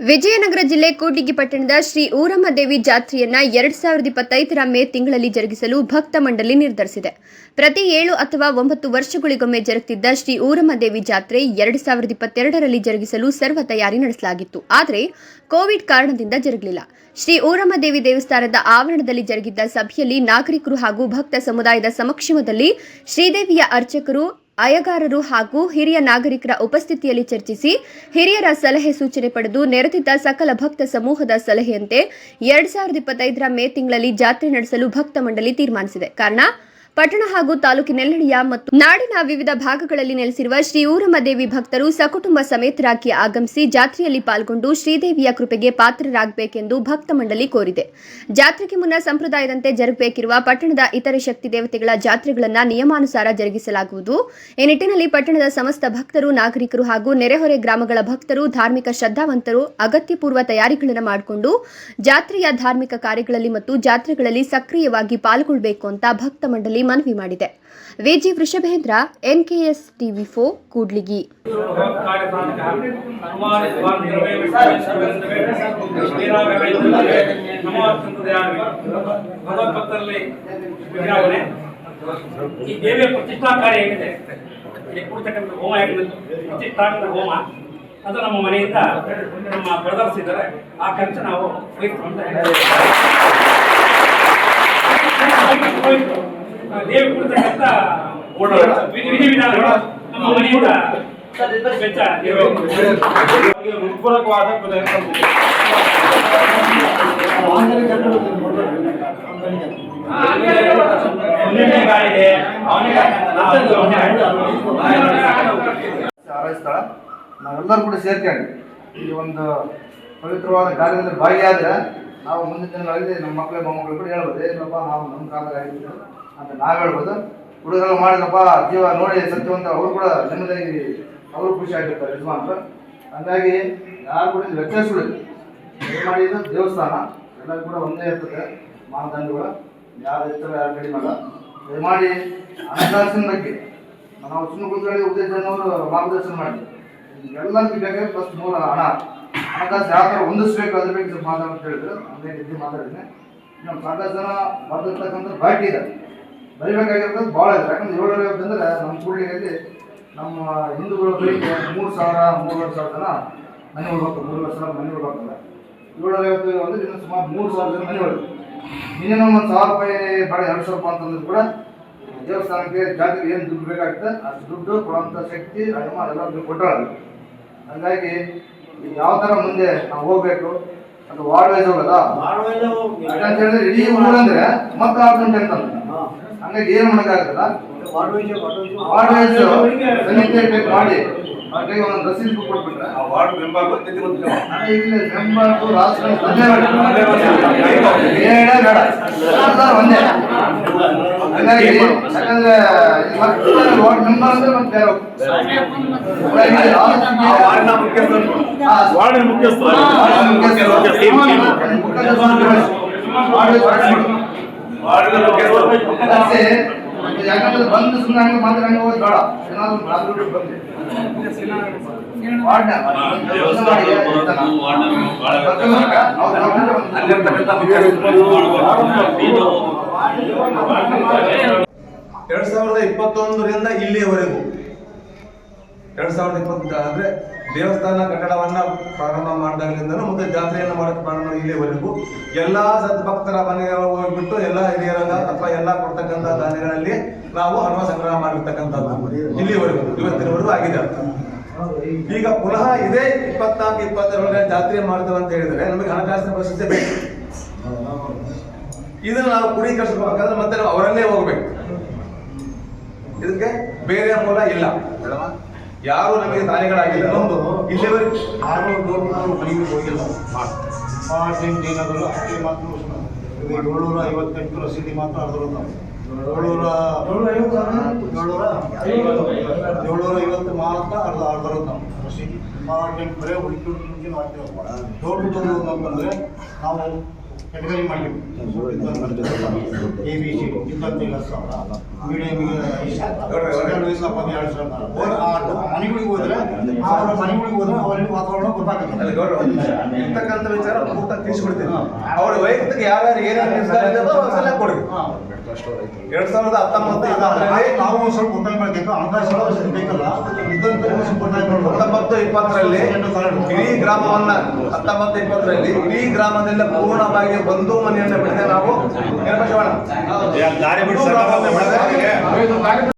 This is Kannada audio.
ವಿಜಯನಗರ ಜಿಲ್ಲೆ ಕೂಡ್ಲಿಗಿ ಪಟ್ಟಣದ ಶ್ರೀ ಊರಮ್ಮ ದೇವಿ ಜಾತ್ರೆಯನ್ನ ಎರಡ್ ಸಾವಿರದ ಇಪ್ಪತ್ತೈದರ ಮೇ ತಿಂಗಳಲ್ಲಿ ಜರುಗಿಸಲು ಭಕ್ತ ಮಂಡಳಿ ನಿರ್ಧರಿಸಿದೆ. ಪ್ರತಿ ಏಳು ಅಥವಾ ಒಂಬತ್ತು ವರ್ಷಗಳಿಗೊಮ್ಮೆ ಜರುಗುತ್ತಿದ್ದ ಶ್ರೀ ಊರಮ್ಮ ದೇವಿ ಜಾತ್ರೆ ಎರಡ್ ಸಾವಿರದ ಇಪ್ಪತ್ತೆರಡರಲ್ಲಿ ಜರುಗಿಸಲು ಸರ್ವ ತಯಾರಿ ನಡೆಸಲಾಗಿತ್ತು. ಆದರೆ ಕೋವಿಡ್ ಕಾರಣದಿಂದ ಜರುಗಲಿಲ್ಲ. ಶ್ರೀ ಊರಮ್ಮ ದೇವಿ ದೇವಸ್ಥಾನದ ಆವರಣದಲ್ಲಿ ಜರುಗಿದ್ದ ಸಭೆಯಲ್ಲಿ ನಾಗರಿಕರು ಹಾಗೂ ಭಕ್ತ ಸಮುದಾಯದ ಸಮಕ್ಷಮದಲ್ಲಿ ಶ್ರೀದೇವಿಯ ಅರ್ಚಕರು ಅಯಗಾರರು ಹಾಗೂ ಹಿರಿಯ ನಾಗರಿಕರ ಉಪಸ್ಥಿತಿಯಲ್ಲಿ ಚರ್ಚಿಸಿ ಹಿರಿಯರ ಸಲಹೆ ಸೂಚನೆ ಪಡೆದು ನೆರೆದಿದ್ದ ಸಕಲ ಭಕ್ತ ಸಮೂಹದ ಸಲಹೆಯಂತೆ ಎರಡ್ ಸಾವಿರದ ಇಪ್ಪತ್ತೈದರ ಮೇ ತಿಂಗಳಲ್ಲಿ ಜಾತ್ರೆ ನಡೆಸಲು ಭಕ್ತ ಮಂಡಳಿ ತೀರ್ಮಾನಿಸಿದೆ. ಕಾರಣ ಪಟ್ಟಣ ಹಾಗೂ ತಾಲೂಕಿನೆಲ್ಲೆಡೆಯ ಮತ್ತು ನಾಡಿನ ವಿವಿಧ ಭಾಗಗಳಲ್ಲಿ ನೆಲೆಸಿರುವ ಶ್ರೀ ಊರಮ್ಮದೇವಿ ಭಕ್ತರು ಸಕುಟುಂಬ ಸಮೇತರಾಗಿ ಆಗಮಿಸಿ ಜಾತ್ರೆಯಲ್ಲಿ ಪಾಲ್ಗೊಂಡು ಶ್ರೀದೇವಿಯ ಕೃಪೆಗೆ ಪಾತ್ರರಾಗಬೇಕೆಂದು ಭಕ್ತ ಮಂಡಳಿ ಕೋರಿದೆ. ಜಾತ್ರೆಗೆ ಮುನ್ನ ಸಂಪ್ರದಾಯದಂತೆ ಜರುಗಬೇಕಿರುವ ಪಟ್ಟಣದ ಇತರೆ ಶಕ್ತಿ ದೇವತೆಗಳ ಜಾತ್ರೆಗಳನ್ನು ನಿಯಮಾನುಸಾರ ಜರುಗಿಸಲಾಗುವುದು. ಈ ನಿಟ್ಟಿನಲ್ಲಿ ಪಟ್ಟಣದ ಸಮಸ್ತ ಭಕ್ತರು, ನಾಗರಿಕರು ಹಾಗೂ ನೆರೆಹೊರೆ ಗ್ರಾಮಗಳ ಭಕ್ತರು, ಧಾರ್ಮಿಕ ಶ್ರದ್ಧಾವಂತರು ಅಗತ್ಯಪೂರ್ವ ತಯಾರಿಗಳನ್ನು ಮಾಡಿಕೊಂಡು ಜಾತ್ರೆಯ ಧಾರ್ಮಿಕ ಕಾರ್ಯಗಳಲ್ಲಿ ಮತ್ತು ಜಾತ್ರೆಗಳಲ್ಲಿ ಸಕ್ರಿಯವಾಗಿ ಪಾಲ್ಗೊಳ್ಳಬೇಕು ಅಂತ ಭಕ್ತ ಮಂಡಳಿ ಮನವಿ ಮಾಡಿದೆ. Viji Vrishabhendra, NKS TV four, Kudligi. ಈ ಪ್ರತಿಷ್ಠಾ ಅದು ನಮ್ಮ ಮನೆಯಿಂದ ನಮ್ಮ ಬ್ರದರ್ಸ್ ಇದ್ದಾರೆ ಆ ನಾವು ವಹಿಸ್ಕೊಂತ ದೇವಿ ಕೊಡ್ತಕ್ಕಂಥ ವಿಧಿ ವಿಧಿ ವಿಧಾನಗಳು ನಮ್ಮ ಮನೆಯಿಂದ ವೆಚ್ಚ ದೇವಿ ಹೃತ್ಪೂರ್ವಕವಾದ ಪ್ರಯತ್ನ ಆರೈಸ್ತಾಳ ನಾವೆಲ್ಲರೂ ಕೂಡ ಸೇರ್ಕೊಂಡು ಈ ಒಂದು ಪವಿತ್ರವಾದ ಕಾರ್ಯದಲ್ಲಿ ಭಾಗಿಯಾದ್ರೆ ನಾವು ಮುಂದಿನ ದಿನಗಳಲ್ಲಿ ನಮ್ಮ ಮಕ್ಕಳು ಮೊಮ್ಮಕ್ಕಳು ಕೂಡ ಹೇಳ್ಬೋದು ಏನಪ್ಪ ನಾವು ನಮ್ಮ ಕಾಲದಲ್ಲಿ ಆಗಿದ್ದು ಅಂತ ನಾವು ಹೇಳ್ಬೋದು. ಹುಡುಗರೆಲ್ಲ ಮಾಡಿದಪ್ಪ ಜೀವ ನೋಡಿ ಸತ್ಯವಂತ ಅವರು ಕೂಡ ಜನ್ಮದಾಗಿ ಅವರು ಖುಷಿ ಆಗಿರ್ತಾರೆ ಯಜಮಾನ್ರು ಹಂಗಾಗಿ ಯಾರು ಕೂಡ ಇದು ಮಾಡಿದ್ದು ದೇವಸ್ಥಾನ, ಎಲ್ಲ ಕೂಡ ಒಂದೇ ಇರ್ತದೆ, ಮಾನದಂಡಗಳು. ಯಾರು ಇರ್ತಾರೆ ಯಾರು ಕಡಿಮೆ ಅಲ್ಲ ದಯಮಾಡಿ ಹಣಕಾಸಿನ ಬಗ್ಗೆ, ನಾವು ಸುಮ್ಮನೆ ಕುತ್ಕೊಳ್ಳಿ ಮಾರ್ಗದರ್ಶನ ಮಾಡಿ ಎಲ್ಲದಕ್ಕೆ ಬೇಕಾದ್ರೆ ಫಸ್ಟ್ ಮೂಲ ಹಣ. ಹಣಕಾಸು ಯಾವ ಥರ ಹೊಂದಿಸ್ಬೇಕು, ಅದ್ರ ಬಗ್ಗೆ ಸ್ವಲ್ಪ ಮಾತಾಡ ಅಂತ ಹೇಳಿದ್ರು. ಅದೇ ಇದ್ದು ಮಾತಾಡಿದ್ದೀನಿ ನಮ್ಮ ಸಾಕಷ್ಟು ಜನ ಬರ್ದಿರ್ತಕ್ಕಂಥ ಬಾಕಿ ಇದೆ. ಬರಿಬೇಕಾಗಿರೋದು ಭಾಳ ಇದೆ. ಯಾಕಂದ್ರೆ ಏಳುವರೆ ಐವತ್ತು ಅಂದ್ರೆ ನಮ್ಮ ಕೂಡಲಿಗೆ ನಮ್ಮ ಹಿಂದೂಗಳ ಬೆಳಿಗ್ಗೆ ಮೂರು ಸಾವಿರ ಮೂರುವರೆ ಸಾವಿರ ಜನ ಮನೆ ಹೋಗ್ಬೇಕು ಮೂರುವರೆ ಸಾವಿರ ಮನೆ ಹೋಗ್ಬೇಕಲ್ಲ ಏಳುವರೆ ಐವತ್ತು ಅಂದ್ರೆ ಇನ್ನೂ ಸುಮಾರು ಮೂರು ಸಾವಿರ ಜನ ಮನೆಗಳು ಮಿನಿಮಮ್ ಒಂದು ಸಾವಿರ ರೂಪಾಯಿ ಬಾಡಿ ಎರಡು ಸಾವಿರ ರೂಪಾಯಿ ಅಂತಂದ್ರೆ ಕೂಡ ದೇವಸ್ಥಾನಕ್ಕೆ ಜಾತಿಗೆ ಏನು ದುಡ್ಡು ಬೇಕಾಗುತ್ತೆ ಅಷ್ಟು ದುಡ್ಡು ಕೊಡುವಂಥ ಶಕ್ತಿ ಅನುಮಾನ ಎಲ್ಲ ಕೊಟ್ಟರು ಹಾಗಾಗಿ ಯಾವ ಥರ ಮುಂದೆ ನಾವು ಹೋಗ್ಬೇಕು ಅದು ವಾರ್ಡ್ ವೈಸ್ ಹೋಗಲ್ಲ ಅಂತ ಹೇಳಿದ್ರೆ ಇಡೀ ಊರಂದ್ರೆ ಮತ್ತೆ ಆರು ಗಂಟೆ ಅಂತ ಹಂಗಾಗಿ ಏನು ಮಾಡೋಕ್ಕಾಗಲ್ಲ ವಾರ್ಡ್ ವೈಸ್ ಮಾಡಿ ಒಂದು ರಸೀದ್ ಕೊಟ್ಬಿಟ್ರೆ ವಾರ್ಡ್ ಮೆಂಬರ್ ಇಲ್ಲಿ ಮೆಂಬರ್ ರಾಷ್ಟ್ರ ಬೇಡ ಒಂದೇ ಹಂಗಾಗಿ ಯಾಕಂದ್ರೆ ವಾರ್ಡ್ ಮೆಂಬರ್ ಅಂದ್ರೆ ಮತ್ತೆ ಬೇರೆ ಹಾಗಾಗಿ ವಾರ್ಡ್ನ ಮುಖ್ಯಸ್ಥರು ಹಾ, ವಾರ್ಡ್ ಮುಖ್ಯಸ್ಥರು ವಾರ್ಡ್ ಮುಖ್ಯಸ್ಥರು ಅಷ್ಟೇ, ಯಾಕಂದ್ರೆ ಬಂದು ಸುಮ್ಮನೆ ಹಂಗೆ ಮಾತ್ರ ಹಂಗೆ ಹೋಗಿ ಬೇಡ. ಏನಾದ್ರು ಬಂದೆ. ಎರಡ್ ಸಾವಿರದ ಇಪ್ಪತ್ತೊಂದರಿಂದ ಇಲ್ಲಿಯವರೆಗೂ. ಎರಡ್ ಸಾವಿರದ ಇಪ್ಪತ್ತ ಅಂದ್ರೆ ದೇವಸ್ಥಾನ ಕಟ್ಟಡವನ್ನ ಪ್ರಾರಂಭ ಮಾಡಿದಾಗಲಿಂದನೂ ಮತ್ತೆ ಜಾತ್ರೆಯನ್ನು ಮಾಡಕ್ಕೆ ಪ್ರಾರಂಭ ಇಲ್ಲಿವರೆಗೂ ಎಲ್ಲಾ ಸದ್ಭಕ್ತರ ಮನೆಗೆ ಹೋಗ್ಬಿಟ್ಟು ಎಲ್ಲಾ ಹಿರಿಯರ ಅಥವಾ ಎಲ್ಲಾ ಕೊಡ್ತಕ್ಕಂಥ ದಾನಿಗಳಲ್ಲಿ ನಾವು ಹಣ ಸಂಗ್ರಹ ಮಾಡಿರ್ತಕ್ಕಂಥದ್ದು. ಇಲ್ಲಿವರೆಗೂ, ಇವತ್ತಿನವರೆಗೂ ಆಗಿದೆ ಈಗ ಪುನಃ ಇದೇ ಇಪ್ಪತ್ನಾಲ್ಕು ಇಪ್ಪತ್ತರೊಳಗೆ ಜಾತ್ರೆ ಮಾಡ್ತೇವೆ ಅಂತ ಹೇಳಿದ್ರೆ ನಮಗೆ ಹಣಕಾಸಿನ ಪ್ರಶಸ್ತಿ ಬೇಕು. ಇದನ್ನು ನಾವು ಕ್ರೋಢೀಕರಿಸಬೇಕಾದ್ರೆ ಮತ್ತೆ ನಾವು ಅವರಲ್ಲೇ ಹೋಗ್ಬೇಕು. ಇದಕ್ಕೆ ಬೇರೆ ಮೂಲ ಇಲ್ಲ. ಯಾರು ನಮಗೆ ದಾನಿಗಳಾಗಿಲ್ಲ. ಒಂದು ಇಲ್ಲಿವರೆಗೆ ಹೋಗಿಲ್ಲ. ಅಕ್ಕಿ ಮಾತ್ರ ಏಳ್ನೂರ ಐವತ್ತೆಂಟು ರಸೀದಿ ಮಾತ್ರ ಅರ್ಧರು ಏಳ್ನೂರ ಏಳ್ನೂರ ಏಳ್ನೂರ ಐವತ್ತು ಮಾತ್ರ ಅರ್ಧ ಅರ್ಧರು ನಾವು ರಸೀದಿ ಅರ್ಜೆಂಟ್ ಬರೇ ಹುಡುಕಿ ಹುಡುಕಿ ಮಾಡ್ತೇವೆ ದೊಡ್ಡ ನಾವು ಮಾಡಿ ಎ ಬಿ ಸಿ ಇಪ್ಪತ್ತೈದು ಸಾವಿರ. ಮೀಡಿಯಮ್ಗೆ ಮನೆಗಳಿಗೆ ಹೋದ್ರೆ ಅವರ ಮನೆಗಳಿಗೆ ಹೋದ್ರೆ ಅವರಿಗೆ ವಾತಾವರಣ ಗೊತ್ತಾಗುತ್ತೆ. ಇರ್ತಕ್ಕಂಥ ವಿಚಾರ ಪೂರ್ತ ತಿಳಿಸ್ಬಿಡ್ತೀನಿ ಅವ್ರ ವೈಯಕ್ತಿಕ ಯಾರ್ಯಾರು ಏನೇನು ನಿರ್ಧಾರ ಇದೆ ಕೊಡ್ರಿ ಎರಡ್ ಸಾವಿರದ ಹತ್ತೊಂಬತ್ತು ನಾವು ಸ್ವಲ್ಪ ಒತ್ತಾಯ ಮಾಡಬೇಕು. ಅವಕಾಶ ಬೇಕಲ್ಲ. ಹತ್ತೊಂಬತ್ತು ಇಪ್ಪತ್ತರಲ್ಲಿ ಇಡೀ ಗ್ರಾಮವನ್ನ ಹತ್ತೊಂಬತ್ತು ಇಪ್ಪತ್ತರಲ್ಲಿ ಇಡೀ ಗ್ರಾಮದಿಂದ ಪೂರ್ಣವಾಗಿ ಬಂಧು ಮನೆಯನ್ನು ಬಿಡದೆ ನಾವು. ದಾರಿ ಬಿಡಿಸಿ